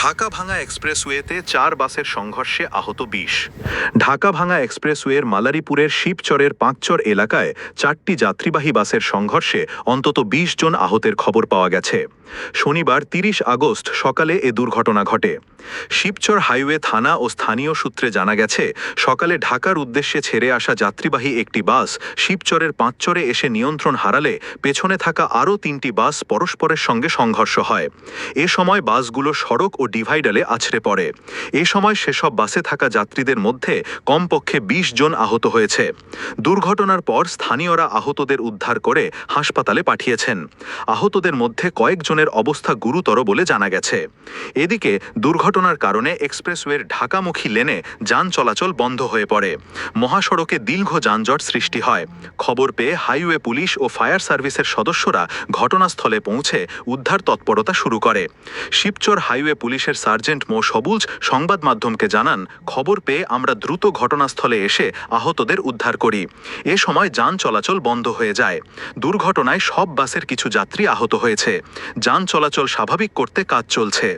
ঢাকা ভাঙা এক্সপ্রেসওয়েতে চার বাসের সংঘর্ষে আহত বিশ। ঢাকা ভাঙা এক্সপ্রেসওয়ের মালারিপুরের শিবচরের পাঁচচর এলাকায় চারটি যাত্রীবাহী বাসের সংঘর্ষে অন্তত বিশ জন আহতের খবর পাওয়া গেছে। শনিবার তিরিশ আগস্ট সকালে এ দুর্ঘটনা ঘটে। শিবচর হাইওয়ে থানা ও স্থানীয় সূত্রে জানা গেছে, সকালে ঢাকার উদ্দেশ্যে ছেড়ে আসা যাত্রীবাহী একটি বাস শিবচরের পাঁচচরে এসে নিয়ন্ত্রণ হারালে পেছনে থাকা আরও তিনটি বাস পরস্পরের সঙ্গে সংঘর্ষ হয়। এ সময় বাসগুলো সড়ক ও ডিভাইডালে আছড়ে পড়ে। এ সময় সেসব বাসে থাকা যাত্রীদের মধ্যে কমপক্ষে বিশ জন আহত হয়েছে। দুর্ঘটনার পর স্থানীয়রা আহতদের উদ্ধার করে হাসপাতালে পাঠিয়েছেন। আহতদের মধ্যে কয়েকজনের অবস্থা গুরুতর বলে জানা গেছে। এদিকে দুর্ঘটনার কারণে এক্সপ্রেসওয়ের ঢাকামুখী লেনে যান চলাচল বন্ধ হয়ে পড়ে। মহাসড়কে দীর্ঘ যানজট সৃষ্টি হয়। খবর পেয়ে হাইওয়ে পুলিশ ও ফায়ার সার্ভিসের সদস্যরা ঘটনাস্থলে পৌঁছে উদ্ধার তৎপরতা শুরু করে। শিবচর হাইওয়ে পুলিশের সার্জেন্ট মো. সবুজ সংবাদ মাধ্যমকে জানান, খবর পেয়ে আমরা দ্রুত ঘটনাস্থলে এসে আহতদের উদ্ধার করি। এ সময় যান চলাচল বন্ধ হয়ে যায়। দুর্ঘটনায় সব বাসের কিছু যাত্রী আহত হয়েছে। যান চলাচল স্বাভাবিক করতে কাজ চলছে।